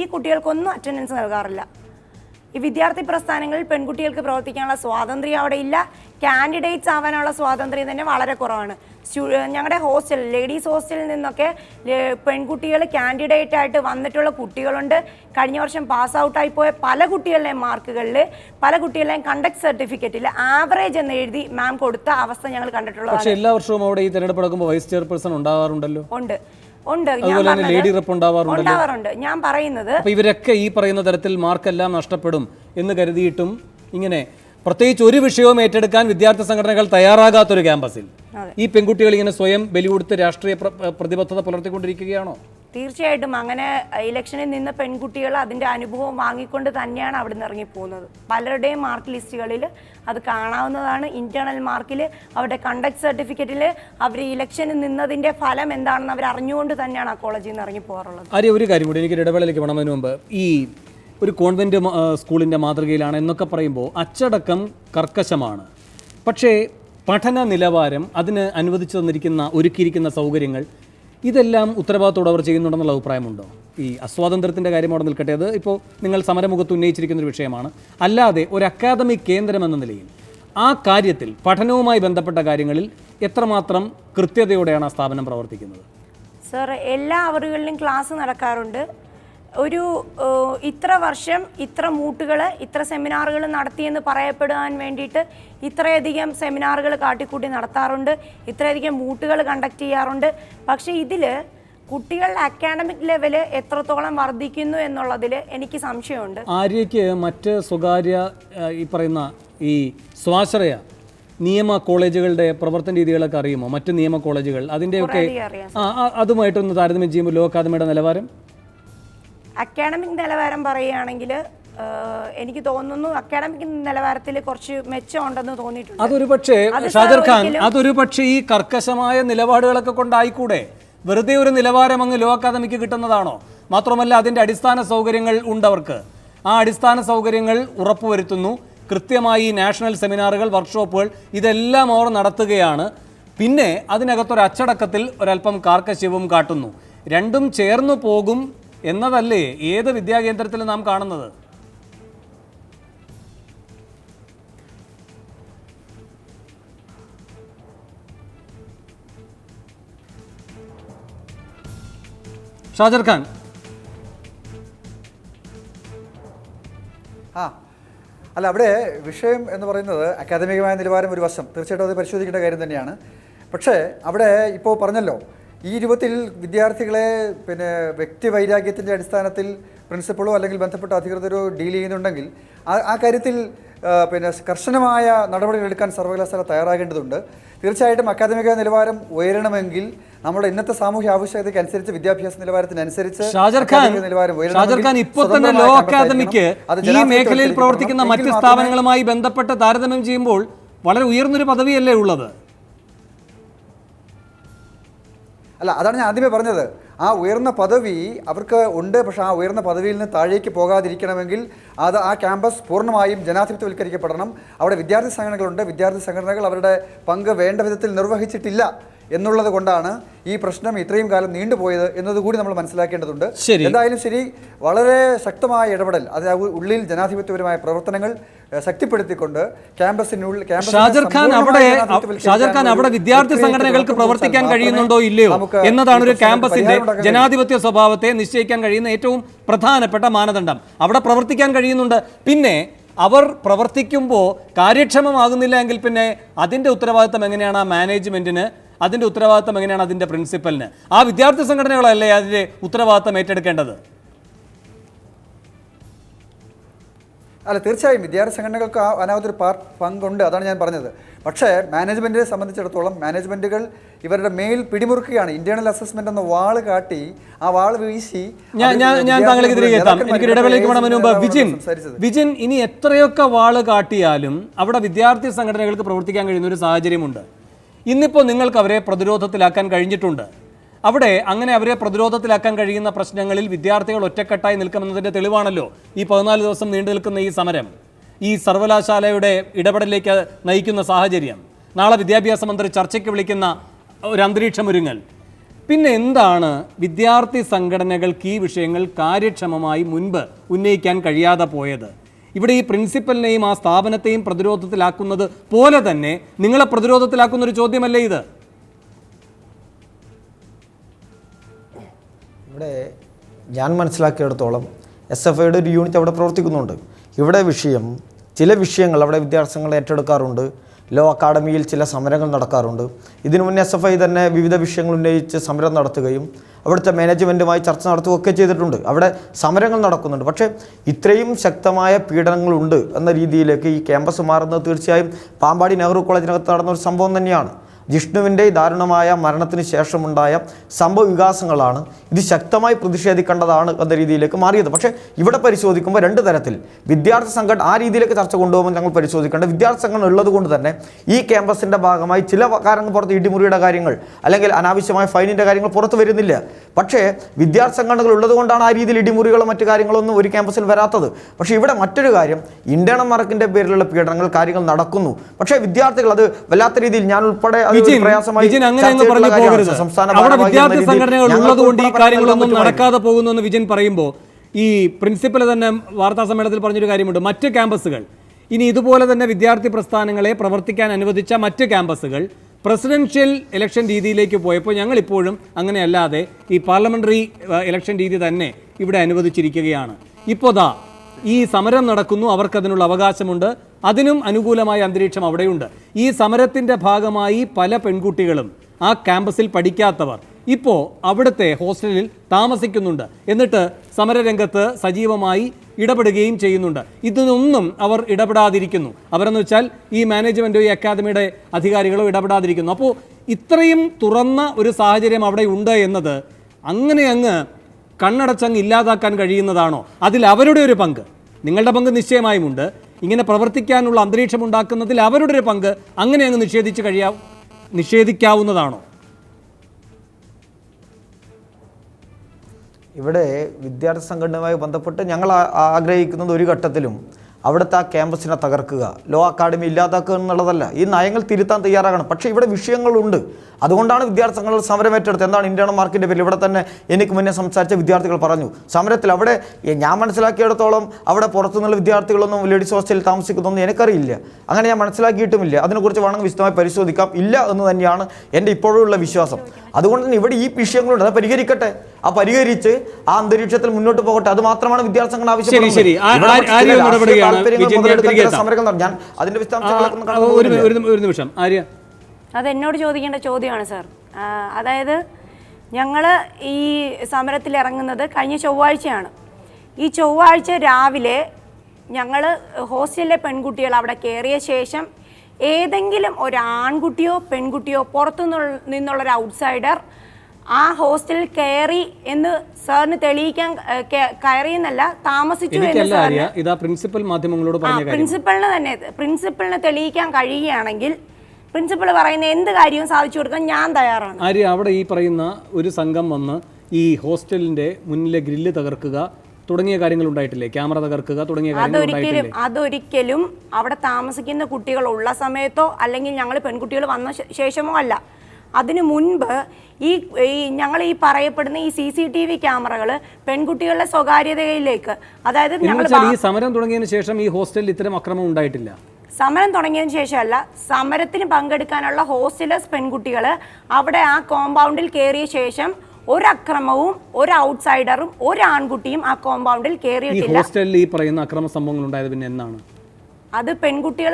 ഈ കുട്ടികൾക്കൊന്നും അറ്റൻഡൻസ് നൽകാറില്ല. ഈ വിദ്യാർത്ഥി പ്രസ്ഥാനങ്ങളിൽ പെൺകുട്ടികൾക്ക് പ്രവർത്തിക്കാനുള്ള സ്വാതന്ത്ര്യം അവിടെ ഇല്ല. കാൻഡിഡേറ്റ്സ് ആവാനുള്ള സ്വാതന്ത്ര്യം തന്നെ വളരെ കുറവാണ്. ഞങ്ങളുടെ ഹോസ്റ്റൽ ലേഡീസ് ഹോസ്റ്റലിൽ നിന്നൊക്കെ പെൺകുട്ടികൾ കാൻഡിഡേറ്റ് ആയിട്ട് വന്നിട്ടുള്ള കുട്ടികളുണ്ട്. കഴിഞ്ഞ വർഷം പാസ് ഔട്ടായി പോയ പല കുട്ടികളുടെയും മാർക്കുകളിൽ പല കുട്ടികളുടെയും കണ്ടക്ട് സർട്ടിഫിക്കറ്റിൽ ആവറേജ് എന്ന് എഴുതി മാം കൊടുത്ത അവസ്ഥ ഞങ്ങൾ കണ്ടിട്ടുള്ളത് എല്ലാ വർഷവും അവിടെ ഈ തെരഞ്ഞെടുപ്പ് നടക്കുമ്പോൾ വൈസ് ചെയർപേഴ്സൺ ഉണ്ടാകാറുണ്ടല്ലോ ഉണ്ട്. ഉണ്ട്. അതുപോലെ ലേഡി റെപ്പ് ഉണ്ടാവാറുണ്ട്. ഞാൻ പറയുന്നത് അപ്പൊ ഇവരൊക്കെ ഈ പറയുന്ന തരത്തിൽ മാർക്കെല്ലാം നഷ്ടപ്പെടും എന്ന് കരുതിയിട്ടും ഇങ്ങനെ പ്രത്യേകിച്ച് ഒരു വിഷയവും ഏറ്റെടുക്കാൻ വിദ്യാർത്ഥി സംഘടനകൾ തയ്യാറാകാത്തൊരു ക്യാമ്പസിൽ. ഈ പെൺകുട്ടികൾ ഇങ്ങനെ സ്വയം ബലി കൊടുത്ത് രാഷ്ട്രീയ പ്രതിബദ്ധത പുലർത്തിക്കൊണ്ടിരിക്കുകയാണോ? തീർച്ചയായിട്ടും അങ്ങനെ ഇലക്ഷനിൽ നിന്ന് പെൺകുട്ടികൾ അതിന്റെ അനുഭവം വാങ്ങിക്കൊണ്ട് തന്നെയാണ് അവിടെ നിന്ന് ഇറങ്ങിപ്പോകുന്നത്. പലരുടെയും മാർക്ക് ലിസ്റ്റുകളിൽ അത് കാണാവുന്നതാണ്. ഇന്റേണൽ മാർക്കിൽ അവരുടെ കണ്ടക്ട് സർട്ടിഫിക്കറ്റിൽ അവർ ഇലക്ഷനിൽ നിന്നതിന്റെ ഫലം എന്താണെന്ന് അവർ അറിഞ്ഞുകൊണ്ട് തന്നെയാണ് ആ കോളേജിൽ നിന്ന് ഇറങ്ങി പോകാറുള്ളത് ആര്യ ഒരു കാര്യം കൂടി എനിക്ക് ഇടവേളയിലേക്ക് വേണതിന് മുമ്പ്. ഈ ഒരു കോൺവെന്റ് സ്കൂളിന്റെ മാതൃകയിലാണ് എന്നൊക്കെ പറയുമ്പോൾ അച്ചടക്കം കർക്കശമാണ്. പക്ഷേ പഠന നിലവാരം അതിന് അനുവദിച്ചു തന്നിരിക്കുന്ന ഒരുക്കിയിരിക്കുന്ന സൗകര്യങ്ങൾ ഇതെല്ലാം ഉത്തരവാദിത്തോടെ അവർ ചെയ്യുന്നുണ്ടെന്നുള്ള അഭിപ്രായമുണ്ടോ? ഈ അസ്വാതന്ത്ര്യത്തിന്റെ കാര്യം അവിടെ നിൽക്കട്ടെ. അത് ഇപ്പോൾ നിങ്ങൾ സമരമുഖത്ത് ഉന്നയിച്ചിരിക്കുന്ന ഒരു വിഷയമാണ്. അല്ലാതെ ഒരു അക്കാദമി കേന്ദ്രം എന്ന നിലയിൽ ആ കാര്യത്തിൽ പഠനവുമായി ബന്ധപ്പെട്ട കാര്യങ്ങളിൽ എത്രമാത്രം കൃത്യതയോടെയാണ് ആ സ്ഥാപനം പ്രവർത്തിക്കുന്നത്? സർ എല്ലാ അവറുകളിലും ക്ലാസ് നടക്കാറുണ്ട്. ഒരു ഇത്ര വർഷം ഇത്ര മൂട്ടുകൾ ഇത്ര സെമിനാറുകൾ നടത്തിയെന്ന് പറയപ്പെടാൻ വേണ്ടിയിട്ട് ഇത്രയധികം സെമിനാറുകൾ കാട്ടിക്കൂട്ടി നടത്താറുണ്ട് ഇത്രയധികം മൂട്ടുകൾ കണ്ടക്ട് ചെയ്യാറുണ്ട്. പക്ഷേ ഇതിൽ കുട്ടികളുടെ അക്കാഡമിക് ലെവൽ എത്രത്തോളം വർദ്ധിക്കുന്നു എന്നുള്ളതിൽ എനിക്ക് സംശയമുണ്ട്. ആര്യയ്ക്ക് മറ്റ് സ്വകാര്യ ഈ പറയുന്ന ഈ സ്വാശ്രയ നിയമ കോളേജുകളുടെ പ്രവർത്തന രീതികളൊക്കെ അറിയുമോ? മറ്റ് നിയമ കോളേജുകൾ അതിന്റെയൊക്കെ അതുമായിട്ടൊന്ന് താരതമ്യം ചെയ്യുമ്പോൾ ലോ അക്കാദമിയുടെ നിലവാരം? അക്കാഡമിക് നിലവാരം പറയുകയാണെങ്കിൽ എനിക്ക് തോന്നുന്നു അക്കാഡമിക് നിലവാരത്തിൽ കുറച്ച് മെച്ചമുണ്ടെന്ന് തോന്നിയിട്ടുണ്ട്. അതൊരു പക്ഷേ ഷാജർ ഖാൻ അതൊരു പക്ഷേ ഈ കർക്കശമായ നിലപാടുകളൊക്കെ കൊണ്ടായിക്കൂടെ? വെറുതെ ഒരു നിലവാരം അങ്ങ് ലോ അക്കാദമിക്ക് കിട്ടുന്നതാണോ? മാത്രമല്ല അതിന്റെ അടിസ്ഥാന സൗകര്യങ്ങൾ ഉണ്ടവർക്ക്. ആ അടിസ്ഥാന സൗകര്യങ്ങൾ ഉറപ്പുവരുത്തുന്നു. കൃത്യമായി നാഷണൽ സെമിനാറുകൾ വർക്ക്ഷോപ്പുകൾ ഇതെല്ലാം അവർ നടത്തുകയാണ്. പിന്നെ അതിനകത്തൊരു അച്ചടക്കത്തിൽ ഒരല്പം കാർക്കശ്യവും കാട്ടുന്നു. രണ്ടും ചേർന്നു പോകും എന്നതല്ലേ ഏത് വിദ്യാകേന്ദ്രത്തിലും നാം കാണുന്നത്? ഷാജർ ഖാൻ. ആ അല്ല അവിടെ വിഷയം എന്ന് പറയുന്നത് അക്കാദമികമായ നിലവാരം ഒരു വശം. തീർച്ചയായിട്ടും അത് പരിശോധിക്കേണ്ട കാര്യം തന്നെയാണ്. പക്ഷേ അവിടെ ഇപ്പോൾ പറഞ്ഞല്ലോ ഈ രൂപത്തിൽ വിദ്യാർത്ഥികളെ പിന്നെ വ്യക്തി വൈരാഗ്യത്തിന്റെ അടിസ്ഥാനത്തിൽ പ്രിൻസിപ്പളോ അല്ലെങ്കിൽ ബന്ധപ്പെട്ട അധികൃതരോ ഡീൽ ചെയ്യുന്നുണ്ടെങ്കിൽ ആ കാര്യത്തിൽ പിന്നെ കർശനമായ നടപടികൾ എടുക്കാൻ സർവകലാശാല തയ്യാറാകേണ്ടതുണ്ട്. തീർച്ചയായിട്ടും അക്കാദമിക നിലവാരം ഉയരണമെങ്കിൽ നമ്മുടെ ഇന്നത്തെ സാമൂഹ്യ ആവശ്യകതയ്ക്ക് അനുസരിച്ച് വിദ്യാഭ്യാസ നിലവാരത്തിനനുസരിച്ച് ഇപ്പോൾ തന്നെ ലോ അക്കാദമിക്ക് ഈ മേഖലയിൽ പ്രവർത്തിക്കുന്ന മറ്റ് സ്ഥാപനങ്ങളുമായി ബന്ധപ്പെട്ട് താരതമ്യം ചെയ്യുമ്പോൾ വളരെ ഉയർന്നൊരു പദവിയല്ലേ ഉള്ളത്? അല്ല അതാണ് ഞാൻ ആദ്യമേ പറഞ്ഞത്. ആ ഉയർന്ന പദവി അവർക്ക് ഉണ്ട് പക്ഷേ ആ ഉയർന്ന പദവിയിൽ നിന്ന് താഴേക്ക് പോകാതിരിക്കണമെങ്കിൽ അത് ആ ക്യാമ്പസ് പൂർണമായും ജനാധിപത്യവൽക്കരിക്കപ്പെടണം. അവിടെ വിദ്യാർത്ഥി സംഘടനകളുണ്ട്. വിദ്യാർത്ഥി സംഘടനകൾ അവരുടെ പങ്ക് വേണ്ട വിധത്തിൽ നിർവഹിച്ചിട്ടില്ല. എന്നുള്ളത് കൊണ്ടാണ് ഈ പ്രശ്നം ഇത്രയും കാലം നീണ്ടുപോയത് എന്നതുകൂടി നമ്മൾ മനസ്സിലാക്കേണ്ടതുണ്ട്. എന്തായാലും ശരി വളരെ ശക്തമായ ഇടപെടൽ അത് ഉള്ളിൽ ജനാധിപത്യപരമായ പ്രവർത്തനങ്ങൾ ശക്തിപ്പെടുത്തിക്കൊണ്ട് ക്യാമ്പസിനുള്ളിൽ ക്യാമ്പസിനെ ഷാജർ ഖാൻ അവിടെ സമ്പൂർണമായി ഷാജർ ഖാൻ അവിടെ വിദ്യാർത്ഥി സംഘടനകൾക്ക് പ്രവർത്തിക്കാൻ കഴിയുന്നുണ്ടോ ഇല്ലയോ? എന്നതാണ് ഒരു ക്യാമ്പസിന്റെ. ജനാധിപത്യ സ്വഭാവത്തെ നിശ്ചയിക്കാൻ കഴിയുന്ന ഏറ്റവും പ്രധാനപ്പെട്ട മാനദണ്ഡം. അവിടെ പ്രവർത്തിക്കാൻ കഴിയുന്നുണ്ട്. പിന്നെ അവർ പ്രവർത്തിക്കുമ്പോൾ കാര്യക്ഷമമാകുന്നില്ല എങ്കിൽ പിന്നെ അതിന്റെ ഉത്തരവാദിത്തം എങ്ങനെയാണ് ആ മാനേജ്മെന്റിന് അതിന്റെ ഉത്തരവാദിത്തം എങ്ങനെയാണ് അതിന്റെ പ്രിൻസിപ്പലിന്? ആ വിദ്യാർത്ഥി സംഘടനകളല്ലേ അതിന്റെ ഉത്തരവാദിത്തം ഏറ്റെടുക്കേണ്ടത്? അല്ല തീർച്ചയായും വിദ്യാർത്ഥി സംഘടനകൾക്ക് ആ അതിനകത്തൊരു പാർ പങ്കുണ്ട് അതാണ് ഞാൻ പറഞ്ഞത്. പക്ഷേ മാനേജ്മെന്റിനെ സംബന്ധിച്ചിടത്തോളം മാനേജ്മെന്റുകൾ ഇവരുടെ മേൽ പിടിമുറുക്കുകയാണ്. ഇന്റേണൽ അസസ്മെന്റ് എന്ന വാൾ കാട്ടി ആ വാൾ വീശി ഞാൻ ഞാൻ ഞാൻ എത്താം. എനിക്ക് ഇടവേളയ്ക്ക് മുമ്പ് വിജിൻ വിജിൻ ഇനി എത്രയൊക്കെ വാൾ കാട്ടിയാലും അവിടെ വിദ്യാർത്ഥി സംഘടനകൾക്ക് പ്രവർത്തിക്കാൻ കഴിയുന്ന ഒരു സാഹചര്യമുണ്ട്. ഇന്നിപ്പോൾ നിങ്ങൾക്ക് അവരെ പ്രതിരോധത്തിലാക്കാൻ കഴിഞ്ഞിട്ടുണ്ട്. അവിടെ അങ്ങനെ അവരെ പ്രതിരോധത്തിലാക്കാൻ കഴിയുന്ന പ്രശ്നങ്ങളിൽ വിദ്യാർത്ഥികൾ ഒറ്റക്കെട്ടായി നിൽക്കുമെന്നതിന്റെ തെളിവാണല്ലോ ഈ പതിനാല് ദിവസം നീണ്ടു നിൽക്കുന്ന ഈ സമരം. ഈ സർവകലാശാലയുടെ ഇടപെടലിലേക്ക് നയിക്കുന്ന സാഹചര്യം. നാളെ വിദ്യാഭ്യാസ മന്ത്രി ചർച്ചയ്ക്ക് വിളിക്കുന്ന ഒരു അന്തരീക്ഷമൊരുങ്ങൽ പിന്നെ എന്താണ് വിദ്യാർത്ഥി സംഘടനകൾക്ക് ഈ വിഷയങ്ങൾ കാര്യക്ഷമമായി മുൻപ് ഉന്നയിക്കാൻ കഴിയാതെ പോയത്? ഇവിടെ ഈ പ്രിൻസിപ്പലിനെയും ആ സ്ഥാപനത്തെയും പ്രതിരോധത്തിലാക്കുന്നത് പോലെ തന്നെ നിങ്ങളെ പ്രതിരോധത്തിലാക്കുന്ന ഒരു ചോദ്യമല്ലേ ഇത്? ഇവിടെ ഞാൻ മനസ്സിലാക്കിയിടത്തോളം എസ് എഫ് ഐയുടെ ഒരു യൂണിറ്റ് അവിടെ പ്രവർത്തിക്കുന്നുണ്ട്. ഇവിടെ വിഷയം ചില വിഷയങ്ങൾ അവിടെ വിദ്യാർത്ഥികൾ ഏറ്റെടുക്കാറുണ്ട്. ലോ അക്കാഡമിയിൽ ചില സമരങ്ങൾ നടക്കാറുണ്ട്. ഇതിനു മുന്നേ എസ് എഫ് ഐ തന്നെ വിവിധ വിഷയങ്ങൾ ഉന്നയിച്ച് സമരം നടത്തുകയും അവിടുത്തെ മാനേജ്മെന്റുമായി ചർച്ച നടത്തുകയൊക്കെ ചെയ്തിട്ടുണ്ട്. അവിടെ സമരങ്ങൾ നടക്കുന്നുണ്ട്. പക്ഷേ ഇത്രയും ശക്തമായ പീഡനങ്ങളുണ്ട് എന്ന രീതിയിലേക്ക് ഈ ക്യാമ്പസ് മാറുന്നത് തീർച്ചയായും പാമ്പാടി നെഹ്റു കോളേജിനകത്ത് നടന്ന ഒരു സംഭവം തന്നെയാണ്. ജിഷ്ണുവിന്റെ ദാരുണമായ മരണത്തിന് ശേഷമുണ്ടായ സംഭവ വികാസങ്ങളാണ് ഇത് ശക്തമായി പ്രതിഷേധിക്കേണ്ടതാണ് എന്ന രീതിയിലേക്ക് മാറിയത്. പക്ഷേ ഇവിടെ പരിശോധിക്കുമ്പോൾ രണ്ട് തരത്തിൽ. വിദ്യാർത്ഥി സംഘടന ആ രീതിയിലേക്ക് ചർച്ച കൊണ്ടുപോകുമ്പോൾ ഞങ്ങൾ പരിശോധിക്കേണ്ട വിദ്യാർത്ഥി സംഘടന ഉള്ളത് കൊണ്ട് തന്നെ ഈ ക്യാമ്പസിന്റെ ഭാഗമായി ചില കാര്യങ്ങൾ പുറത്ത് ഇടിമുറിയുടെ കാര്യങ്ങൾ അല്ലെങ്കിൽ അനാവശ്യമായ ഫൈനിന്റെ കാര്യങ്ങൾ പുറത്ത് വരുന്നില്ല. പക്ഷേ വിദ്യാർത്ഥി സംഘടനകൾ ഉള്ളതുകൊണ്ടാണ് ആ രീതിയിൽ ഇടിമുറികളോ മറ്റു കാര്യങ്ങളൊന്നും ഒരു ക്യാമ്പസിൽ വരാത്തത്. പക്ഷേ ഇവിടെ മറ്റൊരു കാര്യം. ഇന്റേണൽ മാർക്കിന്റെ പേരിലുള്ള പീഡനങ്ങൾ കാര്യങ്ങൾ നടക്കുന്നു. പക്ഷേ വിദ്യാർത്ഥികൾ അത് വല്ലാത്ത രീതിയിൽ ഞാൻ ഉൾപ്പെടെ അത് അങ്ങനെ അങ്ങ് പറഞ്ഞു. പോകരുത്. അവിടെ വിദ്യാർത്ഥി സംഘടനകൾ ഉള്ളതുകൊണ്ട് ഉള്ളത് കൊണ്ട് ഈ കാര്യങ്ങളൊന്നും നടക്കാതെ പോകുന്നു എന്ന് വിജയൻ പറയുമ്പോൾ ഈ പ്രിൻസിപ്പൽ തന്നെ വാർത്താ സമ്മേളനത്തിൽ പറഞ്ഞൊരു കാര്യമുണ്ട്. മറ്റ് ക്യാമ്പസുകൾ. ഇനി ഇതുപോലെ തന്നെ വിദ്യാർത്ഥി പ്രസ്ഥാനങ്ങളെ പ്രവർത്തിക്കാൻ അനുവദിച്ച മറ്റ് ക്യാമ്പസുകൾ പ്രസിഡൻഷ്യൽ ഇലക്ഷൻ രീതിയിലേക്ക് പോയപ്പോൾ ഞങ്ങളിപ്പോഴും അങ്ങനെയല്ലാതെ ഈ പാർലമെന്ററി ഇലക്ഷൻ രീതി തന്നെ ഇവിടെ അനുവദിച്ചിരിക്കുകയാണ്. ഇപ്പോൾ ദാ ഈ സമരം നടക്കുന്നു. അവർക്കതിനുള്ള അവകാശമുണ്ട്. അതിനും അനുകൂലമായ അന്തരീക്ഷം അവിടെയുണ്ട്. ഈ സമരത്തിന്റെ ഭാഗമായി പല പെൺകുട്ടികളും ആ ക്യാമ്പസിൽ പഠിക്കാത്തവർ ഇപ്പോൾ അവിടുത്തെ ഹോസ്റ്റലിൽ താമസിക്കുന്നുണ്ട്. എന്നിട്ട് സമരരംഗത്ത് സജീവമായി ഇടപെടുകയും ചെയ്യുന്നുണ്ട്. ഇതിനൊന്നും അവർ ഇടപെടാതിരിക്കുന്നു. അവരെന്ന് വെച്ചാൽ ഈ മാനേജ്മെന്റോ ഈ അക്കാദമിയുടെ അധികാരികളോ ഇടപെടാതിരിക്കുന്നു. അപ്പോൾ ഇത്രയും തുറന്ന ഒരു സാഹചര്യം അവിടെ ഉണ്ട് എന്നത് അങ്ങനെ അങ്ങ് കണ്ണടച്ചങ്ങ് ഇല്ലാതാക്കാൻ കഴിയുന്നതാണോ? അതിൽ അവരുടെ ഒരു പങ്ക്. നിങ്ങളുടെ പങ്ക് നിശ്ചയമായുമുണ്ട് ഇങ്ങനെ പ്രവർത്തിക്കാനുള്ള അന്തരീക്ഷം ഉണ്ടാക്കുന്നതിൽ അവരുടെ ഒരു പങ്ക് അങ്ങനെ അങ്ങ് നിഷേധിച്ച് കഴിയാ നിഷേധിക്കാവുന്നതാണോ? ഇവിടെ വിദ്യാർത്ഥി സംഘടനയുമായി ബന്ധപ്പെട്ട് ഞങ്ങൾ ആഗ്രഹിക്കുന്നത് ഒരു ഘട്ടത്തിലും അവിടുത്തെ ആ ക്യാമ്പസിനെ തകർക്കുക. ലോ അക്കാഡമി ഇല്ലാതാക്കുക എന്നുള്ളതല്ല. ഈ നയങ്ങൾ തിരുത്താൻ തയ്യാറാകണം. പക്ഷേ ഇവിടെ വിഷയങ്ങളുണ്ട്. അതുകൊണ്ടാണ് വിദ്യാർത്ഥി സമരം ഏറ്റെടുത്തത്. എന്താണ് ഇന്റേണൽ മാർക്കിന്റെ പേരിൽ? ഇവിടെ തന്നെ എനിക്ക് മുന്നേ സംസാരിച്ച വിദ്യാർത്ഥികൾ പറഞ്ഞു. സമരത്തിൽ അവിടെ ഞാൻ മനസ്സിലാക്കിയിടത്തോളം അവിടെ പുറത്തുനിന്നുള്ള വിദ്യാർത്ഥികളൊന്നും ലേഡീസ് ഹോസ്റ്റലിൽ താമസിക്കുന്നൊന്നും എനിക്കറിയില്ല. അങ്ങനെ ഞാൻ മനസ്സിലാക്കിയിട്ടുമില്ല. അതിനെക്കുറിച്ച് വേണമെങ്കിൽ വിശദമായി പരിശോധിക്കാം. ഇല്ല എന്ന് തന്നെയാണ് എന്റെ ഇപ്പോഴുള്ള വിശ്വാസം. അതുകൊണ്ട് തന്നെ ഇവിടെ ഈ വിഷയങ്ങളുണ്ട്. അത് പരിഹരിക്കട്ടെ. ആ പരിഹരിച്ച് ആ അന്തരീക്ഷത്തിൽ മുന്നോട്ട് പോകട്ടെ. അത് മാത്രമാണ് വിദ്യാർത്ഥി സംഘടന ആവശ്യപ്പെടുന്നത്. താല്പര്യങ്ങൾ ഞാൻ അതിന്റെ ഒരു ഒരു ഒരു നിമിഷം. ആര്യ? അത് എന്നോട് ചോദിക്കേണ്ട ചോദ്യമാണ് സാർ. അതായത് ഞങ്ങൾ ഈ സമരത്തിൽ ഇറങ്ങുന്നത് കഴിഞ്ഞ ചൊവ്വാഴ്ചയാണ്. ഈ ചൊവ്വാഴ്ച രാവിലെ ഞങ്ങൾ ഹോസ്റ്റലിലെ പെൺകുട്ടികൾ അവിടെ കയറിയ ശേഷം ഏതെങ്കിലും ഒരു ആൺകുട്ടിയോ പെൺകുട്ടിയോ പുറത്തു നിന്നുള്ള- ഒരു ഔട്ട്സൈഡർ ആ ഹോസ്റ്റലിൽ കയറി എന്ന് സാറിന് തെളിയിക്കാൻ കയറി എന്നല്ല താമസിച്ചു എന്ന് പ്രിൻസിപ്പൽ മാധ്യമങ്ങളോട് പ്രിൻസിപ്പളിന് തന്നെ പ്രിൻസിപ്പളിന് തെളിയിക്കാൻ കഴിയുകയാണെങ്കിൽ പ്രിൻസിപ്പൾ പറയുന്ന എന്ത് കാര്യവും സാധിച്ചു കൊടുക്കാൻ ഞാൻ തയ്യാറാണ്. ആര്യ അവിടെ ഈ പറയുന്ന ഒരു സംഘം വന്ന് ഈ ഹോസ്റ്റലിന്റെ മുന്നിലെ ഗ്രില്ല് തകർക്കുക തുടങ്ങിയ കാര്യങ്ങൾ ഉണ്ടായിട്ടില്ലേ? ക്യാമറ തകർക്കുക തുടങ്ങിയ അതൊരിക്കലും അതൊരിക്കലും അവിടെ താമസിക്കുന്ന കുട്ടികൾ ഉള്ള സമയത്തോ അല്ലെങ്കിൽ ഞങ്ങൾ പെൺകുട്ടികൾ വന്ന ശേഷമോ അല്ല. അതിനു മുൻപ് ഈ ഈ ഞങ്ങൾ ഈ പറയപ്പെടുന്ന ഈ സി സി ടി വി ക്യാമറകൾ പെൺകുട്ടികളുടെ സ്വകാര്യതയിലേക്ക് അതായത് ഞങ്ങൾ ഈ സമരം തുടങ്ങിയതിന് ശേഷം ഈ ഹോസ്റ്റലിൽ ഇത്തരം അക്രമം ഉണ്ടായിട്ടില്ല. സമരം തുടങ്ങിയതിന് ശേഷമല്ല സമരത്തിന് പങ്കെടുക്കാനുള്ള ഹോസ്റ്റലേഴ്സ് പെൺകുട്ടികൾ അവിടെ ആ കോമ്പൗണ്ടിൽ കയറിയ ശേഷം ഒരു അക്രമവും ഒരു ഔട്ട്സൈഡറും ഒരു ആൺകുട്ടിയും ആ കോമ്പൗണ്ടിൽ കയറിയിട്ടില്ല ഹോസ്റ്റലിൽ ഈ പറയുന്ന അക്രമ സംഭവങ്ങൾ ഉണ്ടായത് പിന്നെ എന്നാണ് അത് പെൺകുട്ടികൾ